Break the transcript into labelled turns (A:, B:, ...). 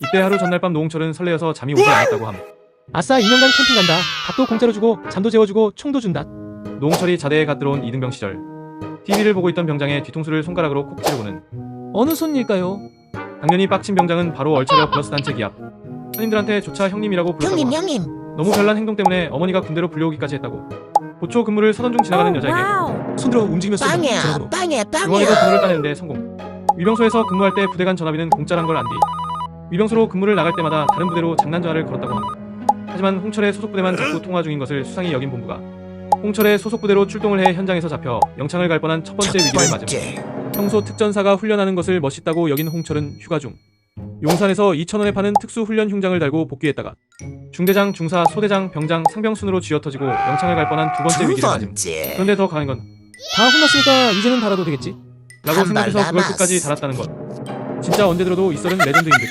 A: 이때 하루 전날 밤 노홍철은 설레어서 잠이 오지 않았다고 함.
B: 아싸 2년간 캠핑 간다. 밥도 공짜로 주고 잠도 재워주고 총도 준다.
A: 노홍철이 자대에 갓 들어온 이등병 시절 TV를 보고 있던 병장의 뒤통수를 손가락으로 콕 찌르고는
B: 어느 손일까요?
A: 당연히 빡친 병장은 바로 얼차려 플러스 단체 기합. 선임들한테 조차 형님이라고 불렀다고
C: 형님
A: 함.
C: 형님
A: 너무 별난 행동 때문에 어머니가 군대로 불려오기까지 했다고. 보초 근무를 서던 중 지나가는 여자에게
B: 손들어 움직이면서
C: 빵이야
B: 전화번호.
C: 빵이야
A: 용왕이도
C: 빵이야
A: 근무를 따내는데 성공. 위병소에서 근무할 때 부대 간 전화비는 공짜란 걸 안 뒤. 위병소로 근무를 나갈 때마다 다른 부대로 장난 전화를 걸었다고 함. 하지만 홍철의 소속 부대만 자꾸 통화 중인 것을 수상히 여긴 본부가 홍철의 소속 부대로 출동을 해 현장에서 잡혀 영창을 갈 뻔한 첫 번째 위기를 맞음. 평소 특전사가 훈련하는 것을 멋있다고 여긴 홍철은 휴가 중 용산에서 2천원에 파는 특수 훈련 흉장을 달고 복귀했다가 중대장, 중사, 소대장, 병장, 상병 순으로 쥐어터지고 영창을 갈 뻔한 두 번째
C: 두
A: 위기를 맞음. 그런데 더 강한 건
B: 다 혼났으니까 이제는 달아도 되겠지.
A: 라고 생각해서 그걸. 끝까지 달았다는 것. 진짜 언제 들어도 이썰은 레전드인 듯